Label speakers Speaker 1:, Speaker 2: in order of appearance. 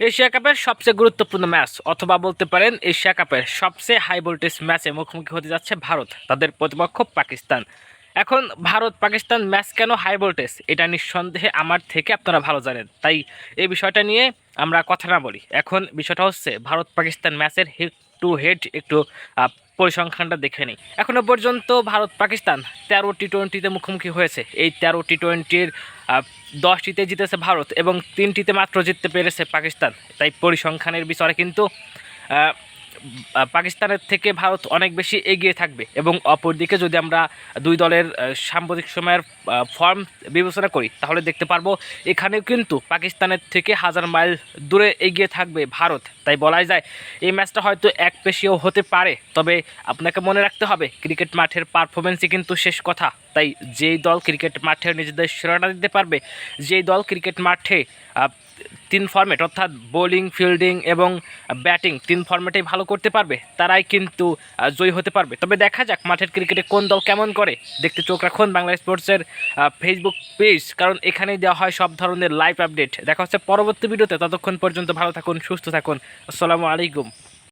Speaker 1: Asia কাপের সবচেয়ে গুরুত্বপূর্ণ ম্যাচ, অথবা বলতে পারেন এশিয়া কাপের সবচেয়ে হাই ভোল্টেজ ম্যাচে মুখোমুখি হতে যাচ্ছে ভারত, তাদের প্রতিপক্ষ পাকিস্তান। এখন ভারত পাকিস্তান ম্যাচ কেন হাই ভোল্টেজ এটা নিঃসন্দেহে আমার থেকে আপনারা ভালো জানেন। তাই এই বিষয়টা নিয়ে আমরা কথা না বলি। এখন বিষয়টা হচ্ছে ভারত পাকিস্তান ম্যাচের টু হেড একটু পরিসংখ্যানটা দেখে নিই। এখনও পর্যন্ত ভারত, পাকিস্তান তেরো টি টোয়েন্টিতে মুখোমুখি হয়েছে। এই তেরো টি টোয়েন্টির দশটিতে জিতেছে ভারত এবং তিনটিতে মাত্র জিততে পেরেছে পাকিস্তান। তাই পরিসংখ্যানের বিষয়ে কিন্তু পাকিস্তানের থেকে ভারত অনেক বেশি এগিয়ে থাকবে। এবং অপরদিকে যদি আমরা দুই দলের সাম্প্রতিক সময়ের ফর্ম বিবেচনা করি, তাহলে দেখতে পারব এখানেও কিন্তু পাকিস্তানের থেকে হাজার মাইল দূরে এগিয়ে থাকবে ভারত। তাই বলাই যায়, এই ম্যাচটা হয়তো এক পেশিও হতে পারে। তবে আপনাকে মনে রাখতে হবে, ক্রিকেট মাঠের পারফরমেন্সই কিন্তু শেষ কথা। তাই যেই দল ক্রিকেট মাঠে নিজেদের সেরাটা দিতে পারবে, যেই দল ক্রিকেট মাঠে তিন ফর্মেট অর্থাৎ বোলিং ফিল্ডিং এবং ব্যাটিং তিন ফর্মেটেই ভালো করতে পারবে, তারাই কিন্তু জয়ী হতে পারবে। তবে দেখা যাক মাঠের ক্রিকেটে কোন দল কেমন করে। দেখতে চোখ রাখুন বাংলা স্পোর্টসের ফেসবুক পেজ কারণ এখানেই দেওয়া হয় সব ধরনের লাইভ আপডেট দেখা হচ্ছে পরবর্তী ভিডিওতে ততক্ষণ পর্যন্ত ভালো থাকুন, সুস্থ থাকুন। আসসালামু আলাইকুম।